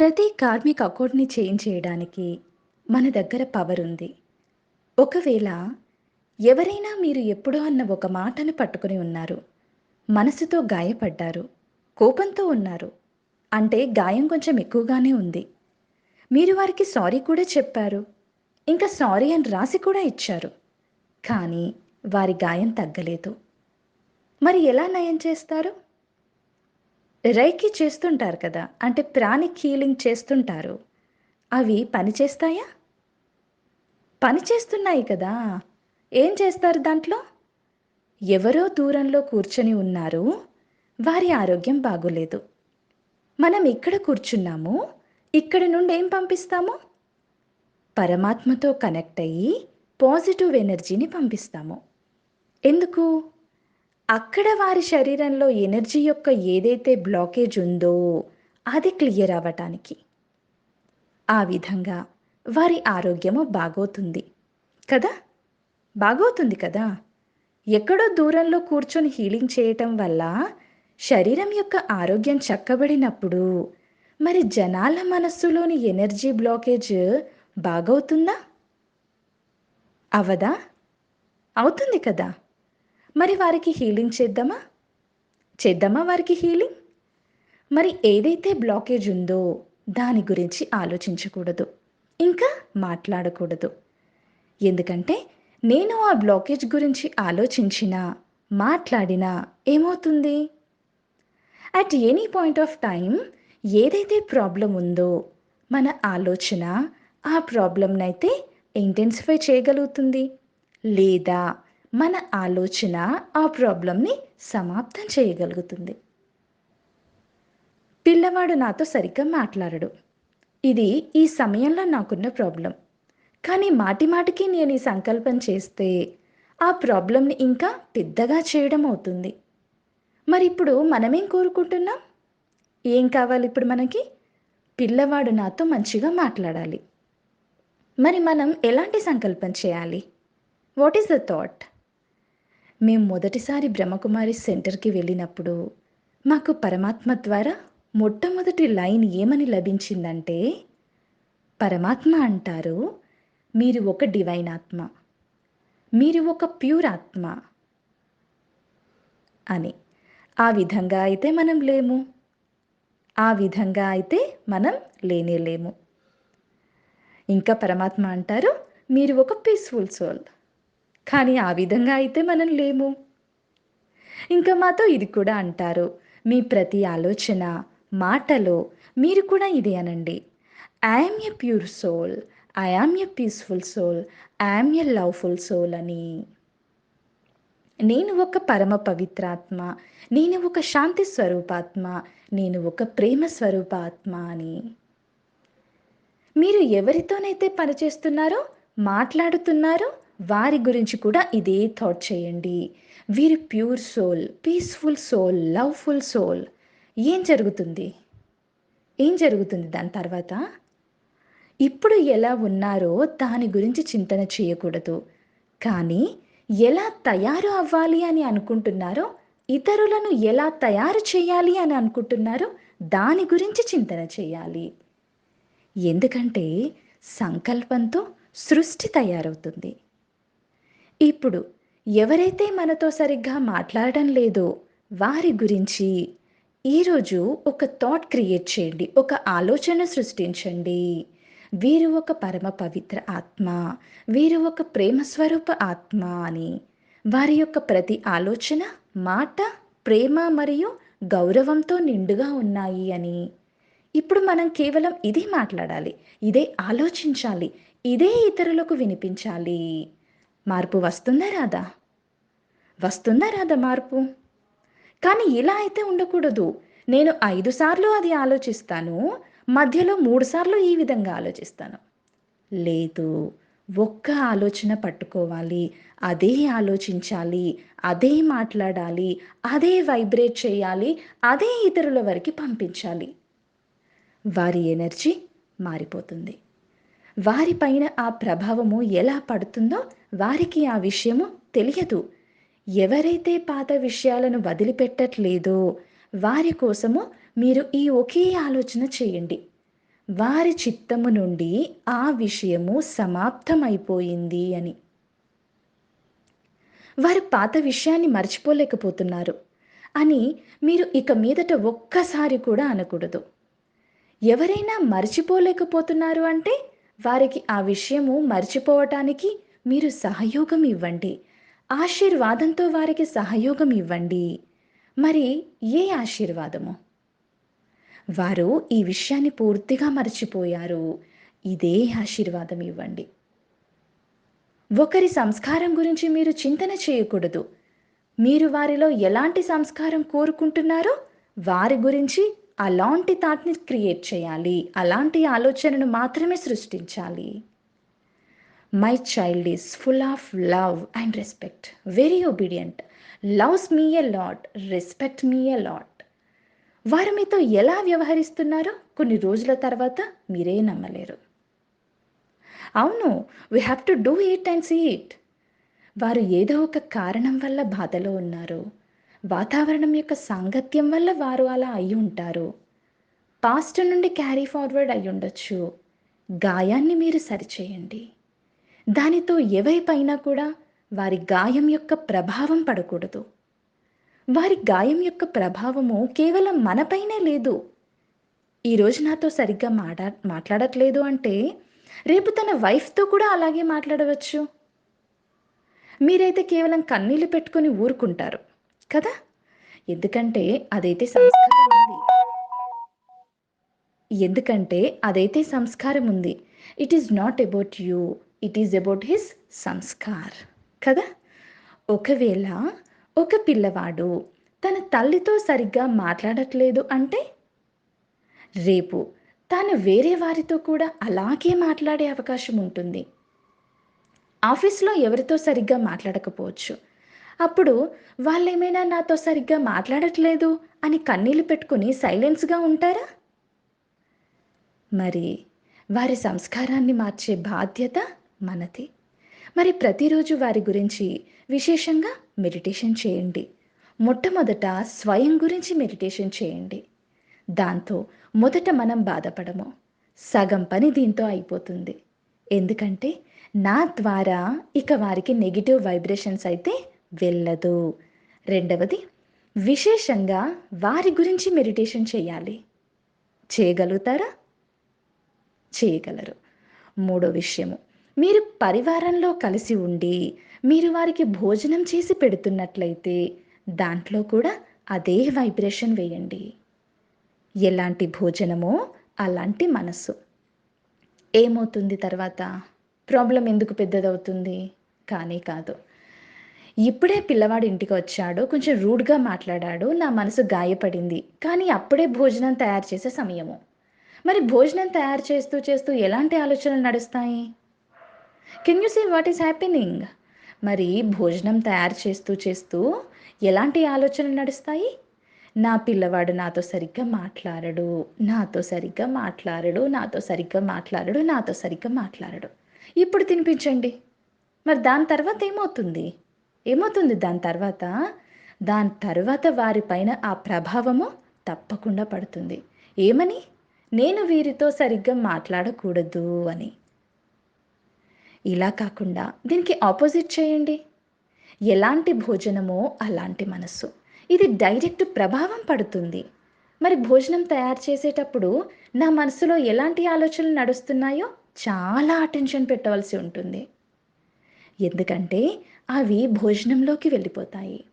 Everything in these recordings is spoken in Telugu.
ప్రతి కార్మిక అకౌంట్‌ని చేంజ్ చేయడానికి మన దగ్గర పవర్ ఉంది. ఒకవేళ ఎవరైనా మీరు ఎప్పుడో అన్న ఒక మాటను పట్టుకుని ఉన్నారు. మనసుతో గాయపడ్డారు. కోపంతో ఉన్నారు. అంటే గాయం కొంచెం ఎక్కువగానే ఉంది. మీరు వారికి సారీ కూడా చెప్పారు. ఇంకా సారీ అని రాసి కూడా ఇచ్చారు. కానీ వారి గాయం తగ్గలేదు. మరి ఎలా నయం చేస్తారు? రైకి చేస్తుంటారు కదా! అంటే ప్రాణిక్ హీలింగ్ చేస్తుంటారు. అవి పనిచేస్తాయా పనిచేస్తున్నాయి పని చేస్తున్నాయి కదా! ఏం చేస్తారు దాంట్లో? ఎవరో దూరంలో కూర్చొని ఉన్నారు. వారి ఆరోగ్యం బాగోలేదు. మనం ఇక్కడ కూర్చున్నాము. ఇక్కడి నుండి ఏం పంపిస్తాము? పరమాత్మతో కనెక్ట్ అయ్యి పాజిటివ్ ఎనర్జీని పంపిస్తాము. ఎందుకు? అక్కడ వారి శరీరంలో ఎనర్జీ యొక్క ఏదైతే బ్లాకేజ్ ఉందో అది క్లియర్ అవ్వటానికి. ఆ విధంగా వారి ఆరోగ్యము బాగవుతుంది. కదా! బాగవుతుంది కదా! ఎక్కడో దూరంలో కూర్చొని హీలింగ్ చేయటం వల్ల శరీరం యొక్క ఆరోగ్యం చక్కబడినప్పుడు మరి జనాల మనస్సులోని ఎనర్జీ బ్లాకేజ్ బాగవుతుందా? అవదా అవుతుంది కదా! మరి వారికి హీలింగ్ చేద్దామా? చేద్దామా వారికి హీలింగ్? మరి ఏదైతే బ్లాకేజ్ ఉందో దాని గురించి ఆలోచించకూడదు. ఇంకా మాట్లాడకూడదు. ఎందుకంటే నేను ఆ బ్లాకేజ్ గురించి ఆలోచించినా, మాట్లాడినా ఏమవుతుంది? At any point of time ఏదైతే ప్రాబ్లం ఉందో మన ఆలోచన ఆ ప్రాబ్లంనైతే ఇంటెన్సిఫై చేయగలుగుతుంది. లేదా మన ఆలోచన ఆ ప్రాబ్లంని సమాప్తం చేయగలుగుతుంది. పిల్లవాడు నాతో సరిగ్గా మాట్లాడడు. ఇది ఈ సమయంలో నాకున్న ప్రాబ్లం కానీ మాటి మాటికి నేను ఈ సంకల్పం చేస్తే ఆ ప్రాబ్లంని ఇంకా పెద్దగా చేయడం అవుతుంది. మరి ఇప్పుడు మనమేం కోరుకుంటున్నాం? ఏం కావాలి ఇప్పుడు మనకి? పిల్లవాడు నాతో మంచిగా మాట్లాడాలి. మరి మనం ఎలాంటి సంకల్పం చేయాలి? What is the thought? మేము మొదటిసారి బ్రహ్మకుమారి సెంటర్‌కి వెళ్ళినప్పుడు మాకు పరమాత్మ ద్వారా మొట్టమొదటి లైన్ ఏమని లభించిందంటే పరమాత్మ అంటారు మీరు ఒక డివైన్ ఆత్మ. మీరు ఒక ప్యూర్ ఆత్మ. అని. ఆ విధంగా అయితే మనం లేము. ఆ విధంగా అయితే మనం లేనే లేము. ఇంకా పరమాత్మ అంటారు మీరు ఒక పీస్‌ఫుల్ సోల్. కానీ ఆ విధంగా అయితే మనం లేము. ఇంకా మాతో ఇది కూడా అంటారు. మీ ప్రతి ఆలోచన, మాటలో మీరు కూడా ఇది అనండి. I a pure soul. I a peaceful soul. I'm a loveful soul అని. నేను ఒక పరమ పవిత్రాత్మ. నేను ఒక శాంతి స్వరూపాత్మ. నేను ఒక ప్రేమ స్వరూప ఆత్మ అని. మీరు ఎవరితోనైతే పనిచేస్తున్నారో, మాట్లాడుతున్నారో వారి గురించి కూడా ఇదే థాట్ చేయండి. వీరు pure soul, peaceful soul, loveful soul. ఏం జరుగుతుంది? ఏం జరుగుతుంది దాని తర్వాత? ఇప్పుడు ఎలా ఉన్నారో దాని గురించి చింతన చేయకూడదు. కానీ ఎలా తయారు అవ్వాలి అని అనుకుంటున్నారో, ఇతరులను ఎలా తయారు చేయాలి అని అనుకుంటున్నారో దాని గురించి చింతన చేయాలి. ఎందుకంటే సంకల్పంతో సృష్టి తయారవుతుంది. ఇప్పుడు ఎవరైతే మనతో సరిగ్గా మాట్లాడడం లేదో వారి గురించి ఈరోజు ఒక థాట్ క్రియేట్ చేయండి. ఒక ఆలోచన సృష్టించండి. వీరు ఒక పరమ పవిత్ర ఆత్మ. వీరు ఒక ప్రేమ స్వరూప ఆత్మ అని. వారి యొక్క ప్రతి ఆలోచన, మాట, ప్రేమ మరియు గౌరవంతో నిండుగా ఉన్నాయి అని. ఇప్పుడు మనం కేవలం ఇదే మాట్లాడాలి. ఇదే ఆలోచించాలి. ఇదే ఇతరులకు వినిపించాలి. మార్పు వస్తుందా రాదా? వస్తుందా రాదా మార్పు? కానీ ఇలా అయితే ఉండకూడదు. నేను ఐదు సార్లు అది ఆలోచిస్తాను. మధ్యలో మూడు సార్లు ఈ విధంగా ఆలోచిస్తాను. లేదు. ఒక్క ఆలోచన పట్టుకోవాలి. అదే ఆలోచించాలి. అదే మాట్లాడాలి. అదే వైబ్రేట్ చేయాలి. అదే ఇతరుల వరకు పంపించాలి. వారి ఎనర్జీ మారిపోతుంది. వారిపైన ఆ ప్రభావము ఎలా పడుతుందో వారికి ఆ విషయము తెలియదు. ఎవరైతే పాత విషయాలను వదిలిపెట్టట్లేదో వారి కోసము మీరు ఈ ఒకే ఆలోచన చేయండి. వారి చిత్తము నుండి ఆ విషయము సమాప్తమైపోయింది అని వారు పాత విషయాన్ని మర్చిపోలేకపోతున్నారు అని మీరు ఇక మీదట ఒక్కసారి కూడా అనకూడదు ఎవరైనా మర్చిపోలేకపోతున్నారు అంటే వారికి ఆ విషయము మర్చిపోవటానికి మీరు సహయోగం ఇవ్వండి. ఆశీర్వాదంతో వారికి సహయోగం ఇవ్వండి. మరి ఏ ఆశీర్వాదము? వారు ఈ విషయాన్ని పూర్తిగా మర్చిపోయారు. ఇదే ఆశీర్వాదం ఇవ్వండి. ఒకరి సంస్కారం గురించి మీరు చింతన చేయకూడదు. మీరు వారిలో ఎలాంటి సంస్కారం కోరుకుంటున్నారో వారి గురించి అలాంటి థాట్ని క్రియేట్ చేయాలి. అలాంటి ఆలోచనను మాత్రమే సృష్టించాలి. My child is full of love and respect very obedient loves me a lot respect me a lot వారు మీతో ఎలా వ్యవహరిస్తున్నారో కొన్ని రోజుల తర్వాత మీరే నమ్మలేరు. అవును we have to do it and see it వారు ఏదో ఒక కారణం వల్ల బాధలో ఉన్నారు. వాతావరణం యొక్క సాంగత్యం వల్ల వారు అలా అయి ఉంటారు. పాస్ట్ నుండి క్యారీ ఫార్వర్డ్ అయి ఉండొచ్చు. గాయాన్ని మీరు సరిచేయండి. దానితో ఎవరిపైనా కూడా వారి గాయం యొక్క ప్రభావం పడకూడదు. వారి గాయం యొక్క ప్రభావము కేవలం మనపైనే లేదు. ఈరోజు నాతో సరిగ్గా మాటా మాట్లాడట్లేదు అంటే రేపు తన వైఫ్తో కూడా అలాగే మాట్లాడవచ్చు. మీరైతే కేవలం కన్నీళ్ళు పెట్టుకొని ఊరుకుంటారు కదా? ఎందుకంటే అదైతే సంస్కారం ఉంది. ఎందుకంటే అదైతే సంస్కారం ఉంది. It is not about you it is about his Sanskar కదా? ఒకవేళ ఒక పిల్లవాడు తన తల్లితో సరిగ్గా మాట్లాడట్లేదు అంటే? రేపు తాను వేరే వారితో కూడా అలాగే మాట్లాడే అవకాశం ఉంటుంది. ఆఫీస్లో ఎవరితో సరిగ్గా మాట్లాడకపోవచ్చు. అప్పుడు వాళ్ళేమైనా నాతో సరిగ్గా మాట్లాడట్లేదు అని కన్నీళ్ళు పెట్టుకుని సైలెన్స్గా ఉంటారా? మరి వారి సంస్కారాన్ని మార్చే బాధ్యత మనది మరి ప్రతిరోజు వారి గురించి విశేషంగా మెడిటేషన్ చేయండి. మొట్టమొదట స్వయం గురించి మెడిటేషన్ చేయండి. దాంతో మొదట మనం బాధపడము. సగం పని దీంతో అయిపోతుంది. ఎందుకంటే నా ద్వారా ఇక వారికి నెగిటివ్ వైబ్రేషన్స్ అయితే వెళ్ళదు. రెండవది విశేషంగా వారి గురించి మెడిటేషన్ చేయాలి. చేయగలుగుతారా? చేయగలరు. మూడో విషయము మీరు పరివారంలో కలిసి ఉండి మీరు వారికి భోజనం చేసి పెడుతున్నట్లయితే దాంట్లో కూడా అదే వైబ్రేషన్ వేయండి. ఎలాంటి భోజనమో అలాంటి మనసు ఏమవుతుంది తర్వాత? ప్రాబ్లం ఎందుకు పెద్దదవుతుంది? కానీ కాదు. ఇప్పుడే పిల్లవాడు ఇంటికి వచ్చాడు కొంచెం రూడ్గా మాట్లాడాడు నా మనసు గాయపడింది. కానీ అప్పుడే భోజనం తయారు చేసే సమయము. మరి భోజనం తయారు చేస్తూ చేస్తూ ఎలాంటి ఆలోచనలు నడుస్తాయి? Can you see what is happening మరి భోజనం తయారు చేస్తూ చేస్తూ ఎలాంటి ఆలోచనలు నడుస్తాయి? నా పిల్లవాడు నాతో సరిగ్గా మాట్లాడడు నాతో సరిగ్గా మాట్లాడడు నాతో సరిగ్గా మాట్లాడడు నాతో సరిగ్గా మాట్లాడడు. ఇప్పుడు తినిపించండి. మరి దాని తర్వాత ఏమవుతుంది? ఏమవుతుంది దాని తర్వాత? దాని తర్వాత వారిపైన ఆ ప్రభావము తప్పకుండా పడుతుంది. ఏమని? నేను వీరితో సరిగ్గా మాట్లాడకూడదు అని. ఇలా కాకుండా దీనికి ఆపోజిట్ చేయండి. ఎలాంటి భోజనమో అలాంటి మనస్సు. ఇది డైరెక్ట్ ప్రభావం పడుతుంది. మరి భోజనం తయారు చేసేటప్పుడు నా మనసులో ఎలాంటి ఆలోచనలు నడుస్తున్నాయో చాలా అటెన్షన్ పెట్టవలసి ఉంటుంది. ఎందుకంటే అవి భోజనంలోకి వెళ్ళిపోతాయి.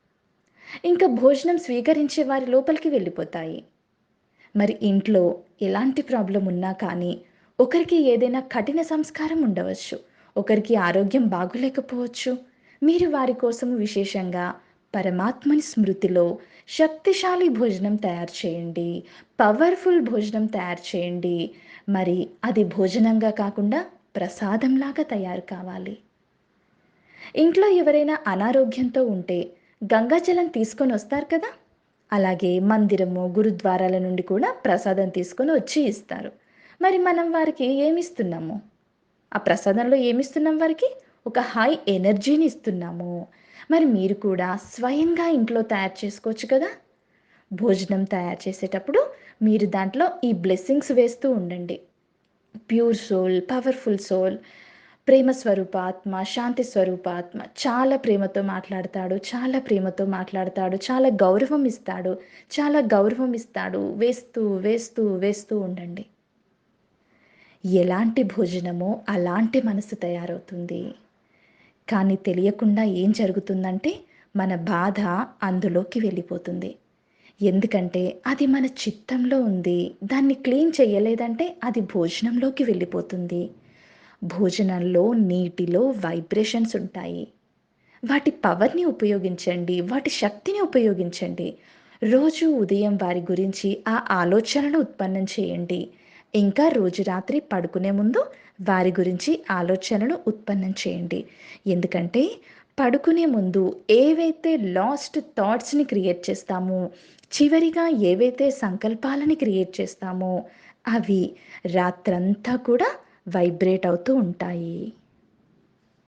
ఇంకా భోజనం స్వీకరించే వారి లోపలికి వెళ్ళిపోతాయి. మరి ఇంట్లో ఎలాంటి ప్రాబ్లం ఉన్నా కానీ ఒకరికి ఏదైనా కఠిన సంస్కారం ఉండవచ్చు. ఒకరికి ఆరోగ్యం బాగులేకపోవచ్చు. మీరు వారి కోసం విశేషంగా పరమాత్మని స్మృతిలో శక్తిశాలి భోజనం తయారు చేయండి. పవర్ఫుల్ భోజనం తయారు చేయండి. మరి అది భోజనంగా కాకుండా ప్రసాదంలాగా తయారు కావాలి. ఇంట్లో ఎవరైనా అనారోగ్యంతో ఉంటే గంగాజలం తీసుకొని వస్తారు కదా? అలాగే మందిరము గురుద్వారాల నుండి కూడా ప్రసాదం తీసుకొని వచ్చి ఇస్తారు. మరి మనం వారికి ఏమిస్తున్నాము ఆ ప్రసాదంలో ఏమిస్తున్నాం వారికి? ఒక హై ఎనర్జీని ఇస్తున్నాము. మరి మీరు కూడా స్వయంగా ఇంట్లో తయారు చేసుకోవచ్చు కదా? భోజనం తయారు చేసేటప్పుడు మీరు దాంట్లో ఈ బ్లెస్సింగ్స్ వేస్తూ ఉండండి. ప్యూర్ సోల్ పవర్ఫుల్ సోల్ ప్రేమ స్వరూపాత్మ శాంతి స్వరూపాత్మ చాలా ప్రేమతో మాట్లాడతాడు చాలా ప్రేమతో మాట్లాడతాడు చాలా గౌరవం ఇస్తాడు చాలా గౌరవం ఇస్తాడు వేస్తూ వేస్తూ వేస్తూ ఉండండి. ఎలాంటి భోజనమో అలాంటి మనసు తయారవుతుంది. కానీ తెలియకుండా ఏం జరుగుతుందంటే మన బాధ అందులోకి వెళ్ళిపోతుంది. ఎందుకంటే అది మన చిత్తంలో ఉంది. దాన్ని క్లీన్ చేయలేదంటే అది భోజనంలోకి వెళ్ళిపోతుంది. భోజనంలో నీటిలో వైబ్రేషన్స్ ఉంటాయి. వాటి పవర్ని ఉపయోగించండి. వాటి శక్తిని ఉపయోగించండి. రోజు ఉదయం వారి గురించి ఆ ఆలోచనను ఉత్పన్నం చేయండి. ఇంకా రోజు రాత్రి పడుకునే ముందు వారి గురించి ఆలోచనలు ఉత్పన్నం చేయండి. ఎందుకంటే పడుకునే ముందు ఏవైతే లాస్ట్ థాట్స్ని క్రియేట్ చేస్తామో చివరిగా ఏవైతే సంకల్పాలని క్రియేట్ చేస్తామో అవి రాత్రంతా కూడా వైబ్రేట్ అవుతూ ఉంటాయి.